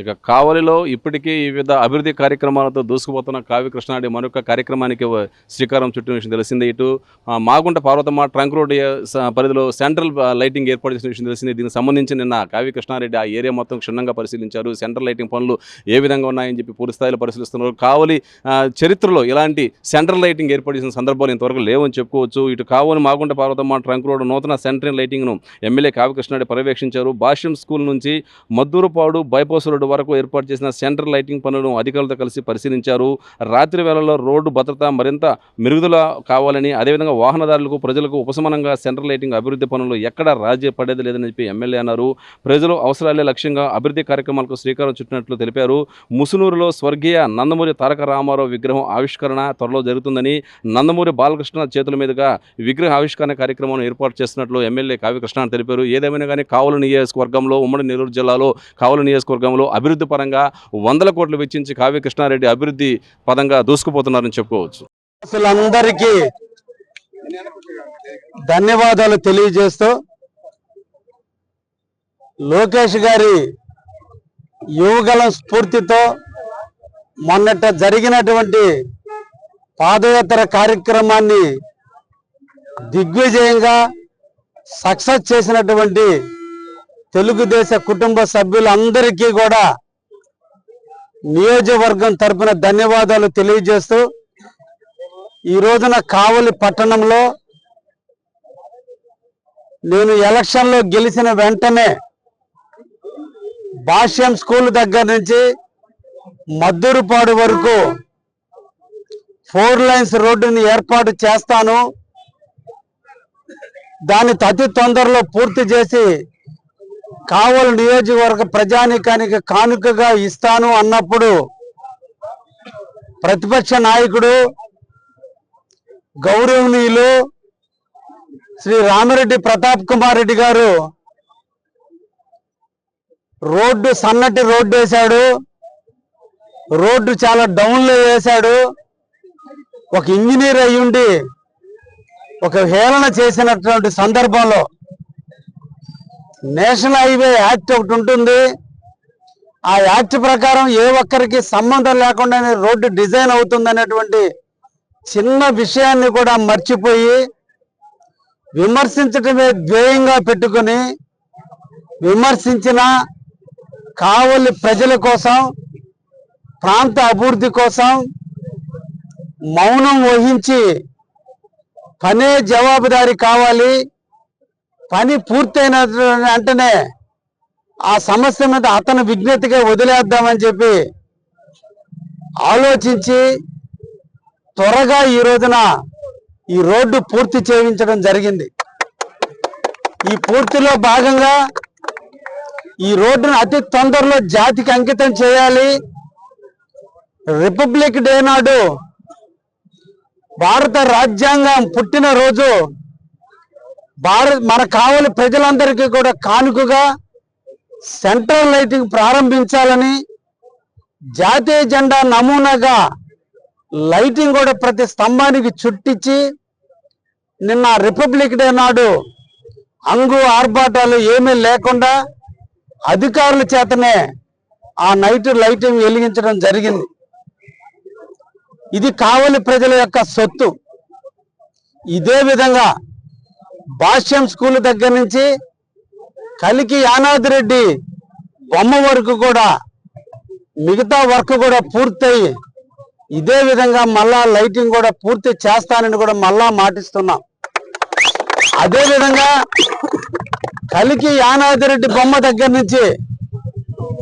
ఇక కావలిలో ఇప్పటికే ఈ వివిధ అభివృద్ధి కార్యక్రమాలతో దూసుకుపోతున్న కావ్య కృష్ణాడి మరొక కార్యక్రమానికి శ్రీకారం చుట్టిన విషయం తెలిసిందే. ఇటు మాగుంట పార్వతమ్మ ట్రంక్ రోడ్ పరిధిలో సెంట్రల్ లైటింగ్ ఏర్పాటు చేసిన విషయం తెలిసింది. దీనికి సంబంధించి నిన్న కావ్య కృష్ణారెడ్డి ఆ ఏరియా మొత్తం క్షుణ్ణంగా పరిశీలించారు. సెంట్రల్ లైటింగ్ పనులు ఏ విధంగా ఉన్నాయని చెప్పి పూర్తి స్థాయిలో పరిశీలిస్తున్నారు. కావలి చరిత్రలో ఇలాంటి సెంట్రల్ లైటింగ్ ఏర్పాటు చేసిన సందర్భాలు ఇంతవరకు లేవని చెప్పుకోవచ్చు. ఇటు కావలి మాగుంట పార్వతమ్మ ట్రంక్ రోడ్ నూతన సెంట్రల్ లైటింగ్ను ఎమ్మెల్యే కావ్య కృష్ణారెడ్డి పర్యవేక్షించారు. భాష్యం స్కూల్ నుంచి మద్దూరుపాడు బైపాస్ రోడ్డు వరకు ఏర్పాటు చేసిన సెంట్రల్ లైటింగ్ పనులను అధికారులతో కలిసి పరిశీలించారు. రాత్రి వేళల్లో రోడ్డు భద్రత మరింత మెరుగుదల కావాలని అదేవిధంగా వాహనదారులకు ప్రజలకు ఉపశమనంగా సెంట్రల్ లైటింగ్ అభివృద్ధి పనులు ఎక్కడ రాజీ పడేది లేదని చెప్పి ఎమ్మెల్యే అన్నారు. ప్రజలు అవసరాలే లక్ష్యంగా అభివృద్ధి కార్యక్రమాలకు శ్రీకారం చుట్టినట్లు తెలిపారు. ముసునూరులో స్వర్గీయ నందమూరి తారక రామారావు విగ్రహం ఆవిష్కరణ త్వరలో జరుగుతుందని నందమూరి బాలకృష్ణ చేతుల మీదుగా విగ్రహ ఆవిష్కరణ కార్యక్రమం ఏర్పాటు చేస్తున్నట్లు ఎమ్మెల్యే కావ్యకృష్ణ తెలిపారు. ఏదేమైనా కానీ కావలి నియోజకవర్గంలో ఉమ్మడి నెల్లూరు జిల్లాలో కావలి నియోజకవర్గంలో అభివృద్ధి పరంగా వందల కోట్లు వెచ్చించి కావ్య కృష్ణారెడ్డి అభివృద్ధి పదంగా దూసుకుపోతున్నారని చెప్పుకోవచ్చు. అసలందరికీ ధన్యవాదాలు తెలియజేస్తూ లోకేష్ గారి యువగలం స్ఫూర్తితో మొన్నట జరిగినటువంటి పాదయాత్ర కార్యక్రమాన్ని దిగ్విజయంగా సక్సెస్ చేసినటువంటి తెలుగుదేశ కుటుంబ సభ్యులందరికీ కూడా నియోజకవర్గం తరపున ధన్యవాదాలు తెలియజేస్తూ ఈ రోజున కావలి పట్టణంలో నేను ఎలక్షన్లో గెలిచిన వెంటనే భాష్యం స్కూల్ దగ్గర నుంచి మద్దూరుపాడు వరకు ఫోర్ లైన్స్ రోడ్డుని ఏర్పాటు చేస్తాను. దాన్ని అతి తొందరలో పూర్తి చేసి కావలి నియోజకవర్గ ప్రజానీకానికి కానుకగా ఇస్తాను అన్నప్పుడు ప్రతిపక్ష నాయకుడు గౌరవనీయులు శ్రీ రామిరెడ్డి ప్రతాప్ కుమార్ రెడ్డి గారు రోడ్డు సన్నటి రోడ్డు వేశాడు. రోడ్డు చాలా డౌన్లో వేశాడు. ఒక ఇంజనీర్ అయ్యుండి ఒక హేళన చేసినటువంటి సందర్భంలో నేషనల్ హైవే యాక్ట్ ఒకటి ఉంటుంది. ఆ యాక్ట్ ప్రకారం ఏ ఒక్కరికి సంబంధం లేకుండానే రోడ్డు డిజైన్ అవుతుంది అనేటువంటి చిన్న విషయాన్ని కూడా మర్చిపోయి విమర్శించటమే ధ్యేయంగా పెట్టుకొని విమర్శించిన కావలి ప్రజల కోసం ప్రాంత అభివృద్ధి కోసం మౌనం వహించి పనే జవాబుదారీ కావాలి. పని పూర్తయిన వెంటనే ఆ సమస్య మీద అతను విజ్ఞతగా వదిలేద్దామని చెప్పి ఆలోచించి త్వరగా ఈ రోజున ఈ రోడ్డు పూర్తి చేయించడం జరిగింది. ఈ పూర్తిలో భాగంగా ఈ రోడ్డును అతి తొందరలో జాతికి అంకితం చేయాలి. రిపబ్లిక్ డే నాడు భారత రాజ్యాంగం పుట్టినరోజు భారత్ మన కావలి ప్రజలందరికీ కూడా కానుకగా సెంట్రల్ లైటింగ్ ప్రారంభించాలని జాతీయ జెండా నమూనాగా లైటింగ్ కూడా ప్రతి స్తంభానికి చుట్టించి నిన్న రిపబ్లిక్ డే నాడు అంగు ఆర్భాటాలు ఏమీ లేకుండా అధికారుల చేతనే ఆ నైట్ లైటింగ్ వెలిగించడం జరిగింది. ఇది కావలి ప్రజల యొక్క సొత్తు. ఇదే విధంగా భాష్యం స్కూల్ దగ్గర నుంచి కలికి యానాది రెడ్డి బొమ్మ వరకు కూడా మిగతా వర్క్ కూడా పూర్తయి. ఇదే విధంగా మళ్ళా లైటింగ్ కూడా పూర్తి చేస్తానని కూడా మళ్ళా మాటిస్తున్నాం. అదే విధంగా కలికి యానాదిరెడ్డి బొమ్మ దగ్గర నుంచి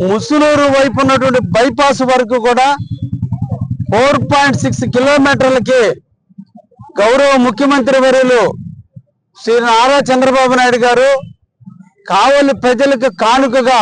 ముసునూరు వైపు ఉన్నటువంటి బైపాస్ వరకు కూడా ఫోర్ పాయింట్ సిక్స్ కిలోమీటర్లకి గౌరవ ముఖ్యమంత్రి వర్యులు శ్రీ నారా చంద్రబాబు నాయుడు గారు కావలి ప్రజలకు కానుకగా